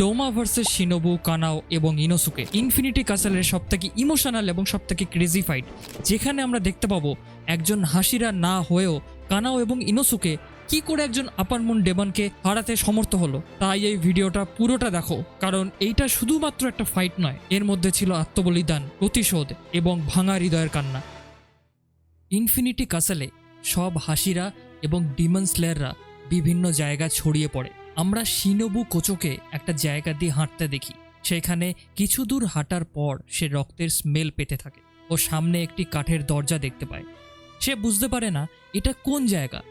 Doma versus Shinobu, কানাও এবং ইনোসুকে। Infinity কাসেলের সবথেকে emotional এবং সবথেকে ক্রেজি ফাইট, যেখানে আমরা দেখতে পাবো একজন হাসিরা না হয়েও কানাও এবং ইনোসুকে কি করে একজন আপারমুন ডেমনকে হারাতে সমর্থ হলো। তাই এই ভিডিওটা পুরোটা দেখো, কারণ এইটা শুধুমাত্র একটা ফাইট নয়, এর মধ্যে ছিল আত্মবলিদান, প্রতিশোধ এবং ভাঙা হৃদয়ের কান্না। ইনফিনিটি কাসেলে সব হাসিরা এবং ডিমন স্লেয়াররা বিভিন্ন জায়গা ছড়িয়ে পড়ে। আমরা শিনোবু কোচোকে একটা জায়গা দিয়ে হাঁটতে দেখি। সেখানে কিছু দূর হাঁটার পর সে রক্তের স্মেল পেতে থাকে ও সামনে একটি কাঠের দরজা দেখতে পায়। সে বুঝতে পারে না এটা কোন জায়গা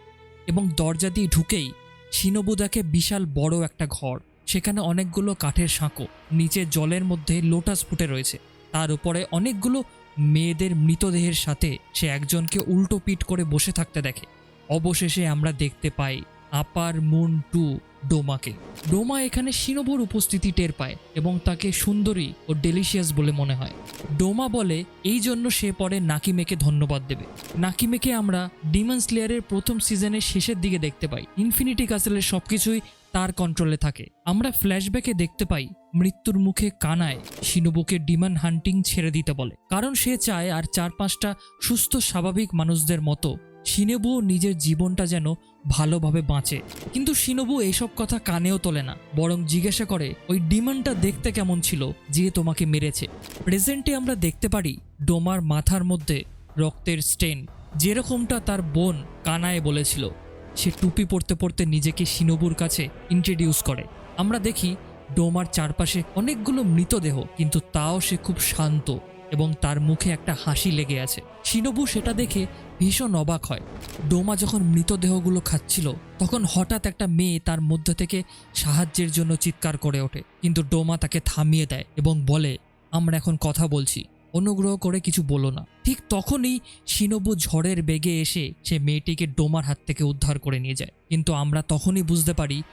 এবং দরজা দিয়ে ঢুকেই শিনোবু দেখে বিশাল বড় একটা ঘর। সেখানে অনেকগুলো কাঠের সাঁকো, নিচে জলের মধ্যে লোটাস ফুটে রয়েছে। তার উপরে অনেকগুলো মেয়েদের মৃতদেহের সাথে সে একজনকে উল্টো পিট করে বসে থাকতে দেখে। অবশেষে আমরা দেখতে পাই আপার মুন টু ডোমাকে। ডোমা এখানে শিনোবুর উপস্থিতি টের পায় এবং তাকে সুন্দরী ও ডেলিশিয়াস বলে মনে হয়। ডোমা বলে, এই জন্য সে পরে নাকিমেকে ধন্যবাদ দেবে। নাকিমেকে আমরা ডিমন স্লেয়ারের প্রথম সিজনের শেষের দিকে দেখতে পাই। ইনফিনিটি কাসেলের সবকিছুই তার কন্ট্রোলে থাকে। আমরা ফ্ল্যাশব্যাকে দেখতে পাই মৃত্যুর মুখে কানায় শিনোবুকে ডিমন হান্টিং ছেড়ে দিতে বলে। কারণ সে চায় আর চার পাঁচটা সুস্থ স্বাভাবিক মানুষদের মতো শিনেবুও নিজের জীবনটা যেন ভালোভাবে বাঁচে। কিন্তু শিনবু এইসব কথা কানেও তোলে না, বরং জিজ্ঞাসা করে, ওই ডিমনটা দেখতে কেমন ছিল যে তোমাকে মেরেছে? প্রেজেন্টে আমরা দেখতে পারি, ডোমার মাথার মধ্যে রক্তের স্টেন, যেরকমটা তার বোন কানায় বলেছিল। সে টুপি পরতে পরতে নিজেকে শিনবুর কাছে ইন্ট্রোডিউস করে। আমরা দেখি, ডোমার চারপাশে অনেকগুলো মৃতদেহ, কিন্তু তাও সে খুব শান্ত। এবং তার মুখে একটা হাসি লেগে আছে। শিনবু সেটা দেখে ভীষণ অবাক হয়। ডোমা যখন মৃতদেহগুলো খাচ্ছিল, তখন হঠাৎ একটা মেয়ে তার মধ্যে থেকে সাহায্যের জন্য চিৎকার করে ওঠে। কিন্তু ডোমা তাকে থামিয়ে দেয় এবং বলে, আমরা এখন কথা বলছি, অনুগ্রহ করে কিছু বলো না। ঠিক তখনই শিনবু ঝড়ের বেগে এসে সে মেয়েটিকে ডোমার হাত থেকে উদ্ধার করে নিয়ে যায়। কিন্তু আমরা তখনই বুঝতে পারি,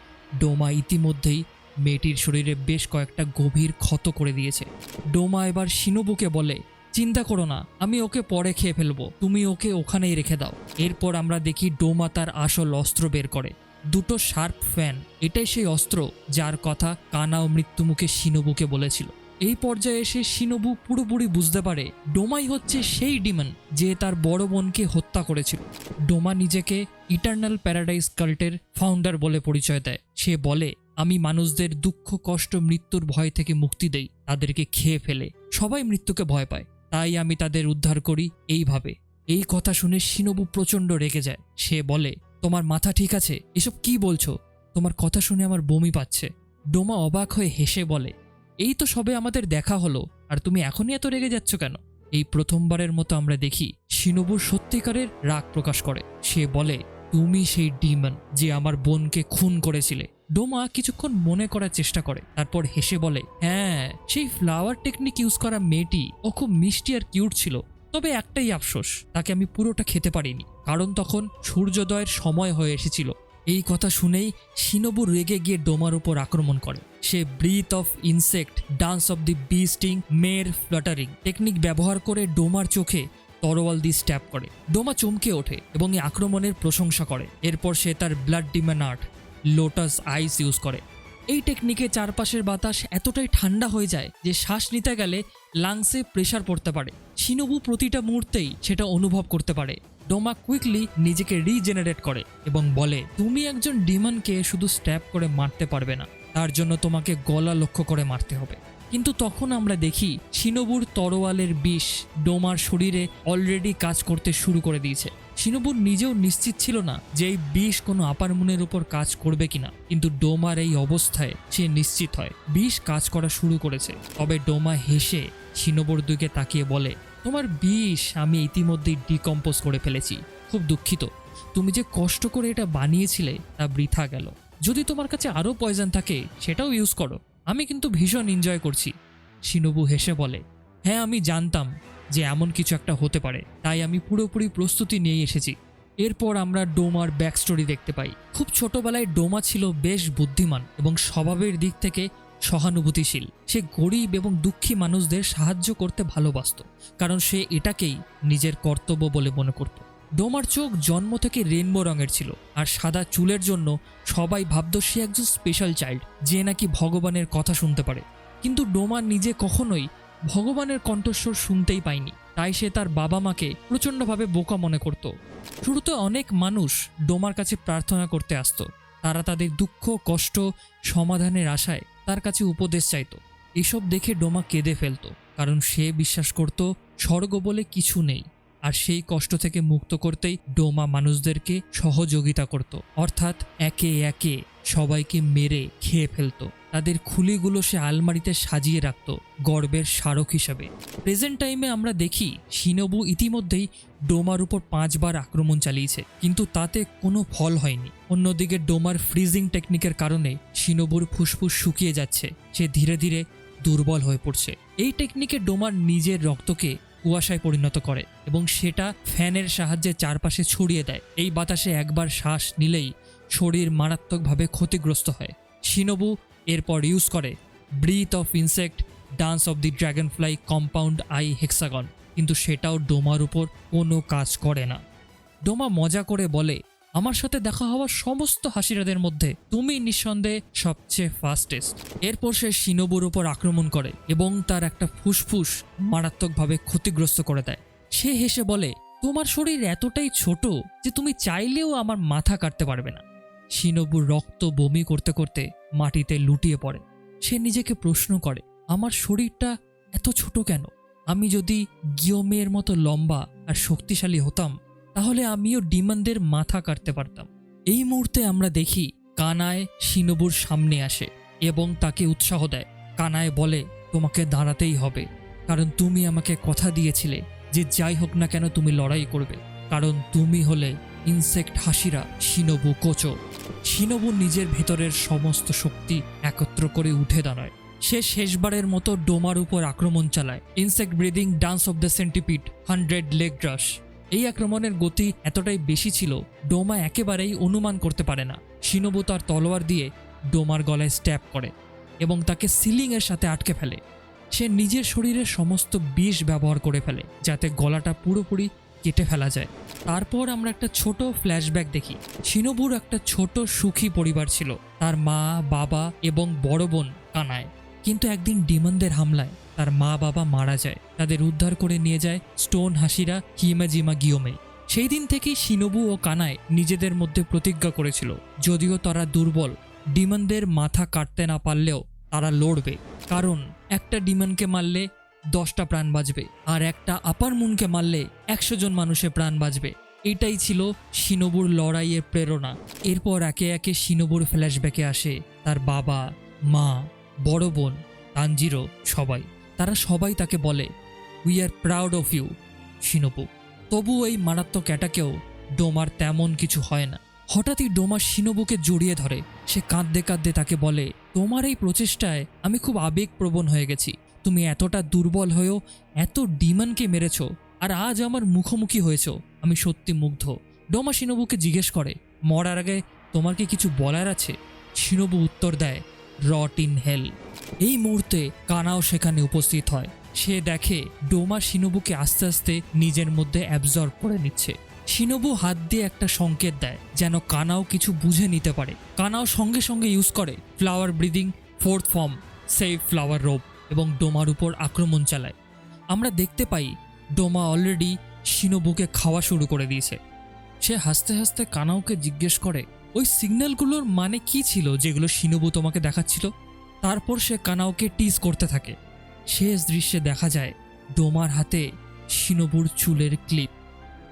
ডোমা ইতিমধ্যেই মেয়েটির শরীরে বেশ কয়েকটা গভীর ক্ষত করে দিয়েছে। ডোমা এবার শিনবুকে বলে, চিন্তা করো না, আমি ওকে পরে খেয়ে ফেলব। তুমি ওকে ওখানেই রেখে দাও। এরপর আমরা দেখি ডোমা তার আসল অস্ত্র বের করে। দুটো শার্প ফ্যান, এটাই সেই অস্ত্র যার কথা কানা ও মৃত্যুমুখে শিনবুকে বলেছিল। এই পর্যায়ে এসে শিনবু পুরোপুরি বুঝতে পারে ডোমাই হচ্ছে সেই ডিমন যে তার বড় বোনকে হত্যা করেছিল। ডোমা নিজেকে ইটার্নাল প্যারাডাইস কাল্টের ফাউন্ডার বলে পরিচয় দেয়। সে বলে আমি মানুষদের দুঃখ, কষ্ট, মৃত্যুর ভয় থেকে মুক্তি দেই, তাদেরকে খেয়ে ফেলে। সবাই মৃত্যুকে ভয় পায়। তাই আমি তাদের উদ্ধার করি এইভাবে। এই কথা শুনে শিনবু প্রচণ্ড রেগে যায়। সে বলে, তোমার মাথা ঠিক আছে? এসব কি বলছো? তোমার কথা শুনে আমার বমি পাচ্ছে। ডোমা অবাক হয়ে হেসে বলে, এই তো সবে আমাদের দেখা হলো। আর তুমি এখনই এত রেগে যাচ্ছ কেন? এই প্রথমবারের মতো আমরা দেখি শিনবুর সত্যিকারের রাগ প্রকাশ করে। সে বলে, তুমি সেই ডিমন যে আমার বোনকে খুন করেছিলে। ডোমা কিছুক্ষণ মনে করার চেষ্টা করে। তারপর হেসে বলে হ্যাঁ সেই ফ্লাওয়ার টেকনিক ইউজ করা মেয়েটি, ও খুব মিষ্টি আর কিউট ছিল। তবে একটাই আফসোস, তাকে আমি পুরোটা খেতে পারিনি, কারণ তখন সূর্যোদয়ের সময় হয়ে এসেছিল। এই কথা শুনেই শিনবু রেগে গিয়ে ডোমার উপর আক্রমণ করে। সে breath of insect dance of the bee sting মের ফ্লাটারিং টেকনিক ব্যবহার করে ডোমার চোখে তরোয়াল দিয়ে স্ট্যাপ করে। ডোমা চমকে ওঠে এবং এই আক্রমণের প্রশংসা করে। এরপর সে তার blood demon art lotus ice use করে। এই টেকনিকে চারপাশের বাতাস এতটাই ঠান্ডা হয়ে যায় যে শ্বাস নিতে গেলে লাংসে প্রেশার পড়তে পারে। শিনবু প্রতিটা মুহূর্তেই সেটা অনুভব করতে পারে। ডোমা কুইকলি নিজেকে রিজেনারেট করে এবং বলে, তুমি একজন ডিমনকে শুধু স্ট্যাপ করে মারতে পারবে না। তার জন্য তোমাকে গলা লক্ষ্য করে মারতে হবে। কিন্তু তখন আমরা দেখি শিনবুর তরোয়ালের বিষ ডোমার শরীরে অলরেডি কাজ করতে শুরু করে দিয়েছে। শিনবুর নিজেও নিশ্চিত ছিল না যে এই বিষ কোনো আপার মুনের উপর কাজ করবে কিনা। কিন্তু ডোমার এই অবস্থায় সে নিশ্চিত হয়, বিষ কাজ করা শুরু করেছে। তবে ডোমা হেসে শিনবুর দিকে তাকিয়ে বলে, তোমার বিষ আমি ইতিমধ্যেই ডিকম্পোজ করে ফেলেছি। খুব দুঃখিত। তুমি যে কষ্ট করে এটা বানিয়েছিলে তা বৃথা গেল। যদি তোমার কাছে আরও পয়জন থাকে, সেটাও ইউজ করো। আমি কিন্তু ভীষণ এনজয় করছি। শিনবু হেসে বলে হ্যাঁ আমি জানতাম। যে এমন কিছু একটা হতে পারে। তাই আমি পুরোপুরি প্রস্তুতি নিয়ে এসেছি। এরপর আমরা ডোমার ব্যাক স্টোরি দেখতে পাই। খুব ছোটবেলায় ডোমা ছিল বেশ বুদ্ধিমান এবং স্বভাবের দিক থেকে সহানুভূতিশীল। সে গরিব এবং দুঃখী মানুষদের সাহায্য করতে ভালোবাসত, কারণ সে এটাকেই নিজের কর্তব্য বলে মনে করত। ডোমার চোখ জন্ম থেকে রেনবো রঙের ছিল, আর সাদা চুলের জন্য সবাই ভাবত সে একজন স্পেশাল চাইল্ড, যে নাকি ভগবানের কথা শুনতে পারে। কিন্তু ডোমা নিজে কখনোই ভগবানের কণ্ঠস্বর শুনতেই পায়নি। তাই সে তার বাবা মাকে প্রচণ্ডভাবে বোকা মনে করত। শুরুতে অনেক মানুষ ডোমার কাছে প্রার্থনা করতে আসতো। তারা তাদের দুঃখ, কষ্ট, সমাধানের আশায় তার কাছে উপদেশ চাইতো। এসব দেখে ডোমা কেঁদে ফেলতো, কারণ সে বিশ্বাস করত, স্বর্গ বলে কিছু নেই। আর সেই কষ্ট থেকে মুক্ত করতেই ডোমা মানুষদেরকে সহযোগিতা করত। অর্থাৎ একে একে সবাইকে মেরে খেয়ে ফেলতো। তাদের খুলিগুলো সে আলমারিতে সাজিয়ে রাখত, গর্বের স্মারক হিসাবে। প্রেজেন্ট টাইমে আমরা দেখি, শিনবু ইতিমধ্যেই ডোমার উপর পাঁচবার আক্রমণ চালিয়েছে, কিন্তু তাতে কোনো ফল হয়নি। অন্যদিকে ডোমার ফ্রিজিং টেকনিকের কারণে শিনবুর ফুসফুস শুকিয়ে যাচ্ছে, সে ধীরে ধীরে দুর্বল হয়ে পড়ছে। এই টেকনিকে ডোমার নিজের রক্তকে কুয়াশায় পরিণত করে এবং সেটা ফ্যানের সাহায্যে চারপাশে ছড়িয়ে দেয়। এই বাতাসে একবার শ্বাস নিলেই শরীর মারাত্মকভাবে ক্ষতিগ্রস্ত হয়। শিনবু এরপর ইউজ করে breath of insect dance of the dragonfly compound eye hexagon কিন্তু সেটাও ডোমার উপর কোনো কাজ করে না। ডোমা মজা করে বলে, আমার সাথে দেখা হওয়া সমস্ত হাসিরাদের মধ্যে তুমি নিঃসন্দেহে সবচেয়ে ফাস্টেস্ট এরপর সে শিনবুর উপর আক্রমণ করে এবং তার একটা ফুসফুস মারাত্মকভাবে ক্ষতিগ্রস্ত করে দেয়। সে হেসে বলে, তোমার শরীর এতটাই ছোট যে তুমি চাইলেও আমার মাথা কাটতে পারবে না। শিনবুর রক্ত বমি করতে করতে মাটিতে লুটিয়ে পড়ে। সে নিজেকে প্রশ্ন করে, আমার শরীরটা এত ছোট কেন? আমি যদি গিওমের মতো লম্বা আর শক্তিশালী হতাম, তাহলে আমিও ডিমানদের মাথা কাটতে পারতাম। এই মুহূর্তে আমরা দেখি কানায় শিনবুর সামনে আসে এবং তাকে উৎসাহ দেয়। কানায় বলে, তোমাকে দাঁড়াতেই হবে। কারণ তুমি আমাকে কথা দিয়েছিলে যে যাই হোক না কেন তুমি লড়াই করবে। কারণ তুমি হলে ইনসেক্ট হাসিরা শিনবু কোচো। শিনবু নিজের ভেতরের সমস্ত শক্তি একত্র করে উঠে দাঁড়ায়। সে শেষবারের মতো ডোমার উপর আক্রমণ চালায়। Insect breathing dance of the centipede, hundred leg dash এই আক্রমণের গতি এতটাই বেশি ছিল, ডোমা একেবারেই অনুমান করতে পারে না। শিনবু তার তলোয়ার দিয়ে ডোমার গলায় স্ট্যাপ করে এবং তাকে সিলিংয়ের সাথে আটকে ফেলে। সে নিজের শরীরের সমস্ত বিষ ব্যবহার করে ফেলে, যাতে গলাটা পুরোপুরি কেটে ফেলা যায়। তারপর আমরা একটা ছোট ফ্ল্যাশব্যাক দেখি। শিনবুর একটা ছোট সুখী পরিবার ছিল। তার মা, বাবা এবং বড় বোন কানায়। কিন্তু একদিন ডিমনদের হামলায় তার মা, বাবা মারা যায়। তাদের উদ্ধার করে নিয়ে যায় স্টোন হাসিরা হিমাজিমা গিয়মে সেই দিন থেকেই শিনবু ও কানায় নিজেদের মধ্যে প্রতিজ্ঞা করেছিল, যদিও তারা দুর্বল, ডিমনদের মাথা কাটতে না পারলেও তারা লড়বে। কারণ, একটা ডিমনকে মারলে দশটা প্রাণ বাঁচবে। আর একটা আপার মুনকে মারলে একশো জন মানুষের প্রাণ বাঁচবে। এটাই ছিল শিনবুর লড়াইয়ের প্রেরণা। এরপর একে একে শিনবুর ফ্ল্যাশব্যাকে আসে তার বাবা, মা, বড় বোন তানজিরো সবাই। তারা সবাই তাকে বলে we are proud of you Shinobu. তবু এই মারাত্মক অ্যাটাকেও ডোমার তেমন কিছু হয় না। হঠাৎই ডোমা শিনবুকে জড়িয়ে ধরে। সে কাঁদতে কাঁদতে তাকে বলে, তোমার এই প্রচেষ্টায় আমি খুব আবেগপ্রবণ হয়ে গেছি। তুমি এতটা দুর্বল হয়েও এত ডিমানকে মেরেছ, আর আজ আমার মুখোমুখি হয়েছ। আমি সত্যি মুগ্ধ। ডোমা শিনবুকে জিজ্ঞেস করে, মরার আগে তোমার কি কিছু বলার আছে? শিনবু উত্তর দেয় রট ইন হেল এই মুহূর্তে কানাও সেখানে উপস্থিত হয়। সে দেখে ডোমা শিনবুকে আস্তে আস্তে নিজের মধ্যে অ্যাবজর্ব করে নিচ্ছে। শিনবু হাত দিয়ে একটা সংকেত দেয়, যেন কানাও কিছু বুঝে নিতে পারে। কানাও সঙ্গে সঙ্গে ইউজ করে flower breathing fourth form save flower rope এবং ডোমার উপর আক্রমণ চালায়। আমরা দেখতে পাই ডোমা অলরেডি শিনবুকে খাওয়া শুরু করে দিয়েছে। সে হাসতে হাসতে কানাওকে জিজ্ঞেস করে, ওই সিগন্যালগুলোর মানে কি ছিল যেগুলো শিনবু তোমাকে দেখাচ্ছিল? তারপর সে কানাওকে টিজ করতে থাকে। শেষ দৃশ্যে দেখা যায় ডোমার হাতে শিনবুর চুলের ক্লিপ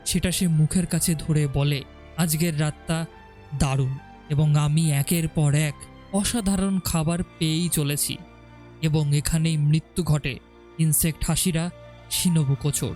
সেটা সে মুখের কাছে ধরে বলে, আজকের রাতটা দারুণ এবং আমি একের পর এক অসাধারণ খাবার পেয়েই চলেছি। এবং এখানেই মৃত্যু ঘটে। Insect hashira Shinobu কোচর।